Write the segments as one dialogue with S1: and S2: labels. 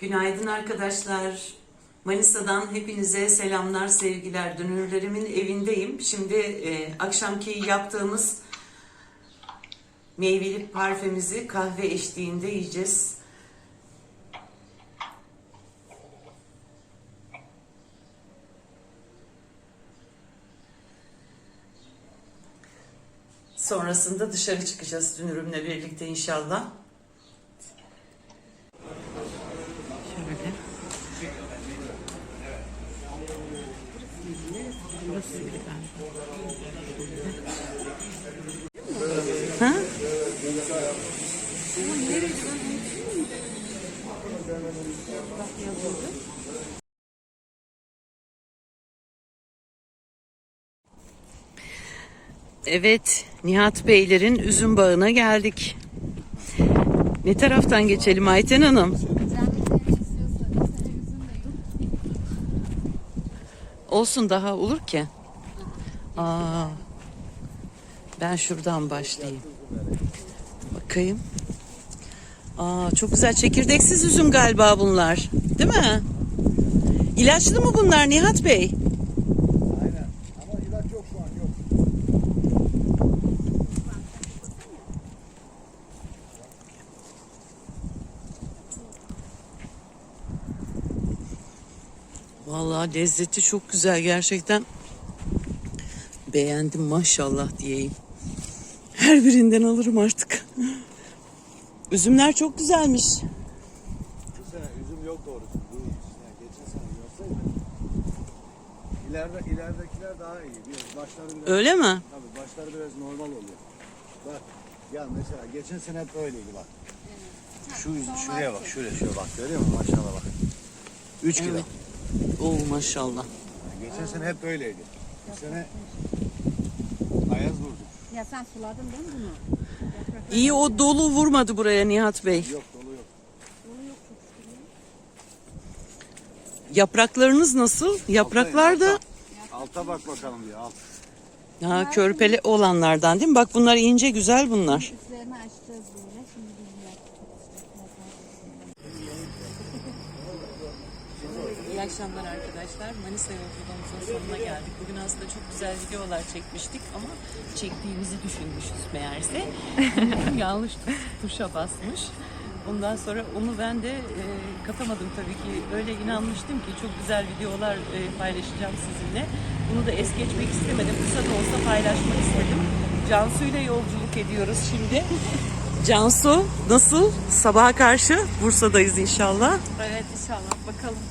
S1: Günaydın arkadaşlar. Manisa'dan hepinize selamlar, sevgiler. Dünürlerimin evindeyim. Şimdi e, akşamki yaptığımız meyveli parfemizi kahve eşliğinde yiyeceğiz. Sonrasında dışarı çıkacağız dünürümle birlikte inşallah. Burası gibi galiba. Ha? Evet, Nihat Beylerin üzüm bağına geldik. Ne taraftan geçelim Ayten Hanım? Olsun daha olur ki. Aa, ben şuradan başlayayım. Bakayım. Aa, çok güzel çekirdeksiz üzüm galiba bunlar. Değil mi? İlaçlı mı bunlar Nihat Bey?
S2: Aynen. Ama ilaç yok şu an yok.
S1: Vallahi lezzeti çok güzel gerçekten. Beğendim maşallah diyeyim. Her birinden alırım artık. Üzümler çok güzelmiş.
S2: Bu sene üzüm yok doğrusu. Bu yani geçen sene görseydi. İleride, ileridekiler daha iyi. Biraz başları biraz,
S1: Öyle mi?
S2: tabii başları biraz normal oluyor. Bak ya mesela geçen sene hep öyleydi bak. Şu şuraya bak şuraya şuraya bak görüyor musun maşallah bak. 3 kilo.
S1: Evet. Oo maşallah.
S2: Geçen sene hep böyleydi. Bu sene ayaz vurdu.
S3: Ya sen suladın değil mi bunu?
S1: İyi o dolu vurmadı buraya Nihat Bey.
S2: Yok dolu yok.
S1: Yapraklarınız nasıl? Yapraklar da
S2: Alta bak bakalım diyor alt.
S1: ha, körpeli olanlardan değil mi? Bak bunlar ince güzel bunlar.
S3: üstlerini açacağız böyle. Şimdi
S1: akşamlar arkadaşlar. Manisa yolculuğumuzun sonuna geldik. Bugün aslında çok güzel videolar çekmiştik ama çektiğimizi düşünmüşüz meğerse. Yanlış tuşa basmış. Ondan sonra onu ben de e, katamadım tabii ki. Öyle inanmıştım ki çok güzel videolar e, paylaşacağım sizinle. Bunu da es geçmek istemedim. Kısa da olsa paylaşmak istedim. Cansu ile yolculuk ediyoruz şimdi. Cansu nasıl? Sabaha karşı Bursa'dayız inşallah.
S3: Evet inşallah bakalım.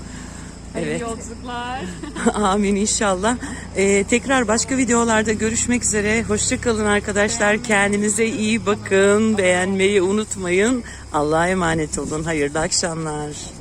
S1: Evet.
S3: yolculuklar.
S1: Amin inşallah. Ee, tekrar başka videolarda görüşmek üzere. Hoşçakalın arkadaşlar. Kendinize iyi bakın. Beğenmeyi unutmayın. Allah'a emanet olun. Hayırlı akşamlar.